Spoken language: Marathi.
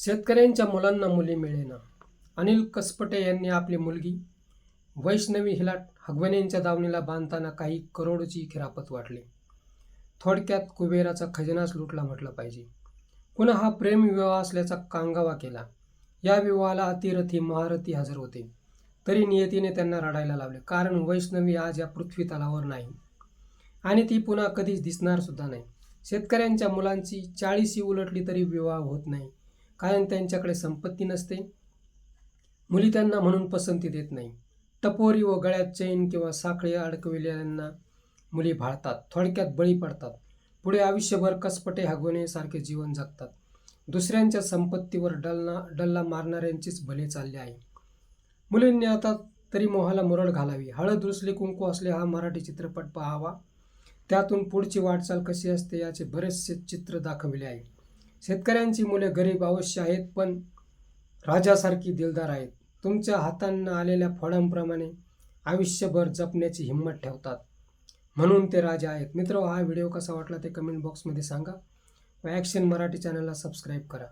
शेतकऱ्यांच्या मुलांना मुली मिळेना. अनिल कसपटे यांनी आपली मुलगी वैष्णवी हिला हगवण्यांच्या दावणीला बांधताना काही करोडची खिरापत वाटली. थोडक्यात कुबेराचा खजिनाच लुटला म्हटलं पाहिजे. पुन्हा हा प्रेम विवाह असल्याचा कांगावा केला. या विवाहाला अतिरथी महारथी हजर होते. तरी नियतीने त्यांना रडायला लावले. कारण वैष्णवी आज या पृथ्वी तलावर नाही. आणि ती पुन्हा कधीच दिसणार सुद्धा नाही. शेतकऱ्यांच्या मुलांची चाळीसी उलटली तरी विवाह होत नाही. कारण त्यांच्याकडे संपत्ती नसते? मुली त्यांना म्हणून पसंती देत नाही. टपोरी व गळ्यात चैन किंवा साखळी अडकविलेल्यांना मुली भाळतात थोडक्यात बळी पडतात. पुढे आयुष्यभर कसपटे हगवणे जीवन जगतात. दुसऱ्यांच्या संपत्तीवर डलना डल्ला मारणाऱ्यांचीच भले चालले आहे. मुलींनी आता तरी मोहाला मुरड घालावी. हळद रुसली कुंकू असले हा मराठी चित्रपट पाहावा. त्यातून पुढची वाटचाल कशी असते याचे बरेचसे चित्र दाखविले आहे. शेतकऱ्यांची मुले गरीब अवश्य आहेत पण राजासारखी दिलदार आहेत. तुमच्या हातांना आलेल्या फळांप्रमाणे आयुष्यभर जपण्याची हिंमत ठेवतात. म्हणून ते राजा आहेत. मित्र हा व्हिडिओ कसा वाटला ते कमेंट बॉक्समध्ये सांगा व ॲक्शन मराठी चॅनलला सबस्क्राईब करा.